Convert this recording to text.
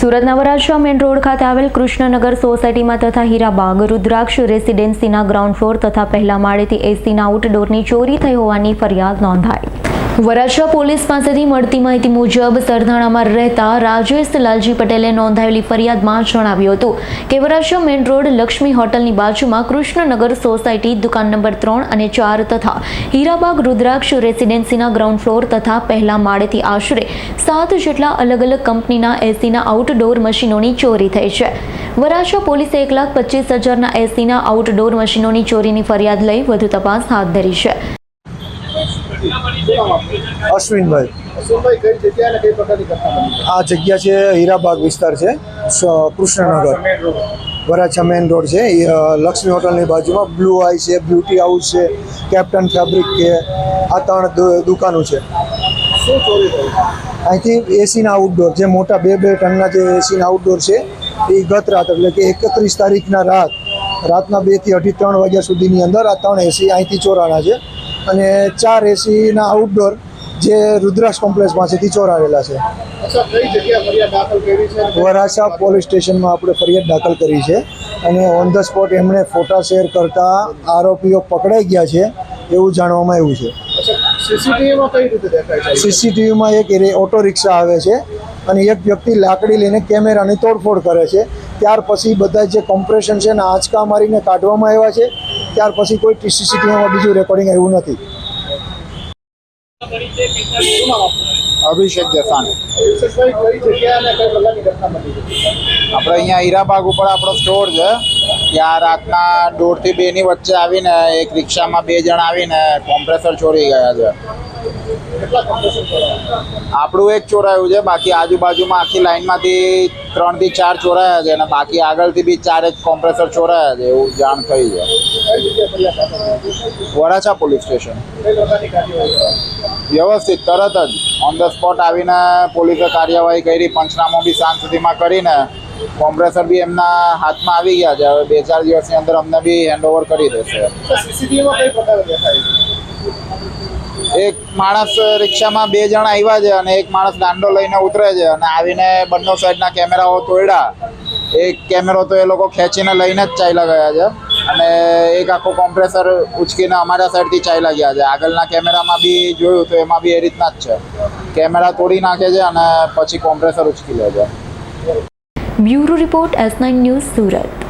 સુરતના Varachha main road ખાતે આવેલ કૃષ્ણનગર સોસાયટીમાં તથા હીરાબાગ રુદ્રાક્ષ રેસિડેન્સીના ગ્રાઉન્ડ ફ્લોર તથા પહેલા માળેથી એસીના આઉટડોરની ચોરી થઈ હોવાની ફરિયાદ નોંધાઈ. વરાછા પોલીસ પાસેથી મળતી માહિતી મુજબ સરથાણામાં રહેતા રાજેશ લાલજી પટેલે નોંધાયેલી ફરિયાદમાં જણાવ્યું હતું કે વરાછા મેન રોડ લક્ષ્મી હોટલની બાજુમાં કૃષ્ણનગર સોસાયટી દુકાન નંબર ત્રણ અને ચાર તથા હીરાબાગ રુદ્રાક્ષ રેસિડેન્સીના ગ્રાઉન્ડ ફ્લોર તથા પહેલા માળેથી આશરે સાત જેટલા અલગ અલગ કંપનીના એસીના આઉટડોર મશીનોની ચોરી થઈ છે. વરાછા પોલીસે એક લાખ પચીસ હજારના એસીના આઉટડોર મશીનોની ચોરીની ફરિયાદ લઈ વધુ તપાસ હાથ ધરી છે અશ્વિનભાઈ અશ્વિનભાઈ કઈ જગ્યાએ અને કઈ પ્રકારની ઘટના બની? આ જગ્યા છે હીરાબાગ વિસ્તાર છે. કૃષ્ણનગર. વરાછા મેન રોડ છે. લક્ષ્મી હોટલની બાજુમાં બ્લુ આઈ છે બ્યુટી હાઉસ છે કેપ્ટન ફેબ્રિક છે આ ત્રણ દુકાનો છે. અહીંથી એસીના આઉટડોર જે મોટા બે બે ટનના જે એસીના આઉટડોર છે એ ગત રાત એટલે કે એકત્રીસ તારીખના રાત રાતના બેથી અઢી ત્રણ વાગ્યા સુધીની અંદર આ ત્રણ એસી અહીંથી ચોરાણા છે. અને ચાર એસીના આઉટડોર જે રુદ્રાક્ષ કોમ્પ્લેક્સમાં છે. તિચોર કરી છે વરાછા પોલીસ સ્ટેશનમાં આપણે ફરિયાદ દાખલ કરી છે અને ઓન ધ સ્પોટ એમણે ફોટા શેર કરતા આરોપીઓ પકડાઈ ગયા છે એવું જાણવામાં આવ્યું છે. સીસીટીવીમાં એક ઓટો રિક્ષા આવે છે અને એક વ્યક્તિ લાકડી લઈને કેમેરાની તોડફોડ કરે છે ત્યાર પછી બધા જે કોમ્પ્રેશન છે ને આંચકા મારીને કાઢવામાં આવ્યા છે, ત્યાર પછી કોઈ સીસીટીવીમાં બીજું રેકોર્ડિંગ આવ્યું નથી. અભિષેક છે આપણે અહીંયા હીરાબાગ ઉપર આપણો સ્ટોર છે. ત્યાં રાતના દોઢથી બેની વચ્ચે આવીને એક રિક્ષામાં બે જણ આવીને કોમ્પ્રેસર છોડી ગયા છે. આપણું એક ચોરાયું છે, બાકી આજુબાજુમાં આખી લાઈનમાંથી ત્રણથી ચાર ચોરાયા છે અને બાકી આગળથી બી ચાર જ કોમ્પ્રેસર ચોરાયા છે, એવું જાણ થઈ છે. Varachha police station. વ્યવસ્થિત, તરત જ. ઓન ધ સ્પોટ આવીને પોલીસે કાર્યવાહી કરી, પંચનામો બી સાંજ સુધીમાં કરીને કોમ્પ્રેસર બી એમના હાથમાં આવી ગયા છે. હવે બે ચાર દિવસની અંદર અમને બી હેન્ડઓવર કરી દેશે સીસીટીવીમાં કઈ પ્રકારે દેખાય છે એક માણસ રિક્ષામાં બે જણા આવ્યા છે અને એક માણસ દાંડો લઈને ઉતરે છે અને આવીને બંને સાઈડના કેમેરાઓ તોડ્યા. એક કેમેરો તો એ લોકો ખેંચીને લઈને જ ચાલ્યા ગયા છે અને એક આખો કોમ્પ્રેસર ઉચકીને અમારા સાઈડથી ચાલ્યા ગયા છે. આગળના કેમેરામાં બી જોયું તો એમાં બી એ રીતના જ છે. કેમેરા તોડી નાખે છે અને પછી કોમ્પ્રેસર ઉચકી લે છે. Bureau report S nine news Surat.